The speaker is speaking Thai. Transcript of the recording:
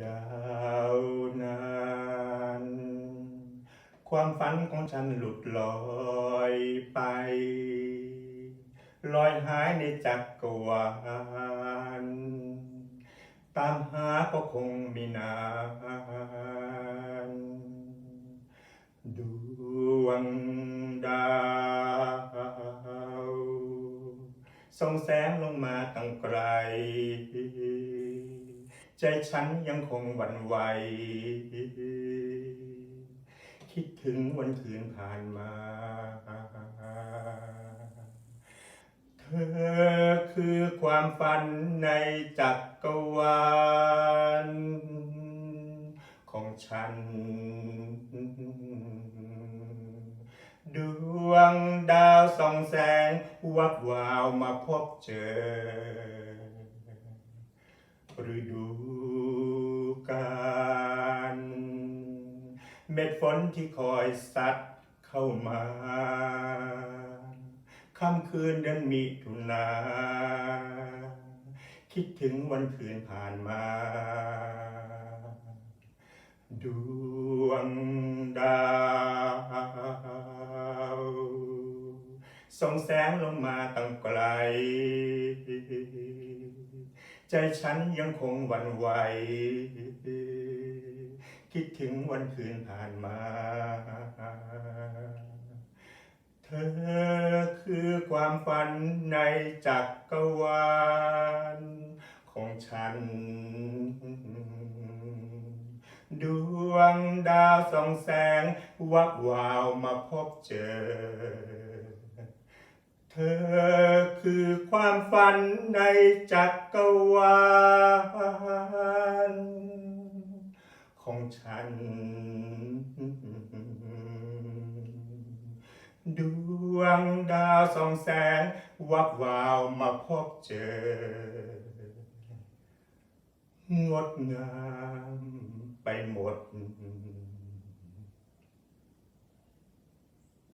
ยาวนานความฝันของฉันหลุดลอยไป ลอยหายในจักรวาลตามหาก็คงไม่นานดวงดาวส่องแสงลงมาตั้งไกล ใจฉันยังคงหวั่นไหว คิดถึงวันคืนผ่านมา เธอคือความฝันในจักรวาลของฉัน ดวงดาวส่องแสงวับวาวมาพบเจอ เม็ดฝนที่คอยซัดเข้ามาค่ำคืนเดือนมิถุนา คิดถึงวันคืนผ่านมา ดวงดาวส่องแสงลงมาตั้งไกล ใจฉันยังคงวันไหว คิดถึงวันคืนผ่านมา เธอคือความฝันในจักรวาลของฉัน ดวงดาวส่องแสง วับวาวมาพบเจอ เธอคือความฝันในจักรวาล ของฉัน ดวงดาวสองแสงวับวาวมาพบเจอ งดงามไปหมด